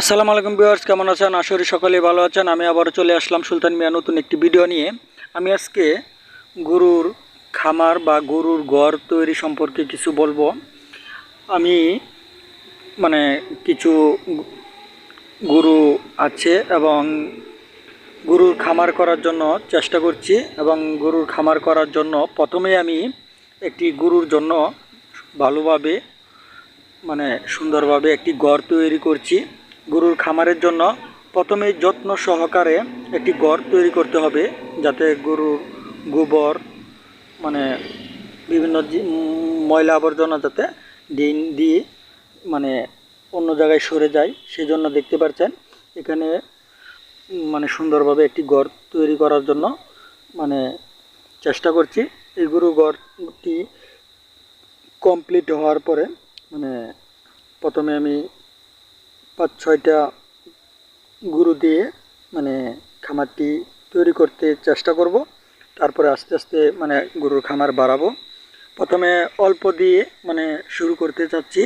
আসসালামু আলাইকুম ভিউয়ার্স, কেমন আছেন? আশা করি সকলেই ভালো আছেন। আমি আবারও চলে আসলাম সুলতান মিয়া নতুন একটি ভিডিও নিয়ে। আমি আজকে গরুর খামার বা গরুর ঘর তৈরি সম্পর্কে কিছু বলব। আমি মানে কিছু গরু আছে এবং গরুর খামার করার জন্য চেষ্টা করছি এবং গরুর খামার করার জন্য প্রথমে আমি একটি গরুর জন্য ভালোভাবে মানে সুন্দরভাবে একটি ঘর তৈরি করছি। গরুর খামারের জন্য প্রথমে যত্ন সহকারে একটি ঘর তৈরি করতে হবে, যাতে গরুর গোবর মানে বিভিন্ন ময়লা আবর্জনা যাতে দিন দিয়ে মানে অন্য জায়গায় সরে যায় সেই জন্য দেখতে পাচ্ছেন, এখানে মানে সুন্দরভাবে একটি ঘর তৈরি করার জন্য মানে চেষ্টা করছি। এই গরু ঘরটি কমপ্লিট হওয়ার পরে মানে প্রথমে আমি পাঁচ ছয়টা গুরু দিয়ে মানে খামারটি তৈরি করতে চেষ্টা করব। তারপরে আস্তে আস্তে মানে গরুর খামার বাড়াবো। প্রথমে অল্প দিয়ে মানে শুরু করতে চাচ্ছি।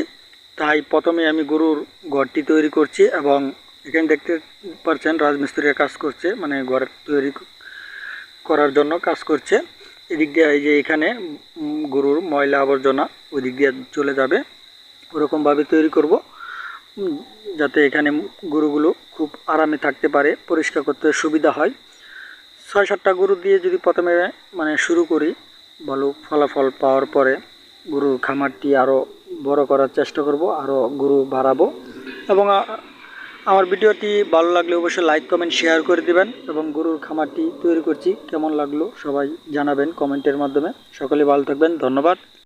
তাই প্রথমে আমি গরুর ঘরটি তৈরি করছি এবং এখানে দেখতে পাচ্ছেন রাজমিস্ত্রিরা কাজ করছে মানে ঘর তৈরি করার জন্য কাজ করছে। এদিক দিয়ে এই যে এখানে গরুর ময়লা আবর্জনা ওই দিক দিয়ে চলে যাবে। ওরকমভাবে তৈরি করব যাতে এখানে গরুগুলো খুব আরামে থাকতে পারে, পরিষ্কার করতে সুবিধা হয়। ছয় সাতটা গরু দিয়ে যদি প্রথমে মানে শুরু করি, ভালো ফলাফল পাওয়ার পরে গরুর খামারটি আরও বড় করার চেষ্টা করব আরও গরু বাড়াবো। এবং আমার ভিডিওটি ভালো লাগলে অবশ্যই লাইক, কমেন্ট, শেয়ার করে দিবেন এবং গরুর খামারটি তৈরি করছি, কেমন লাগল সবাই জানাবেন কমেন্টের মাধ্যমে। সকলে ভালো থাকবেন, ধন্যবাদ।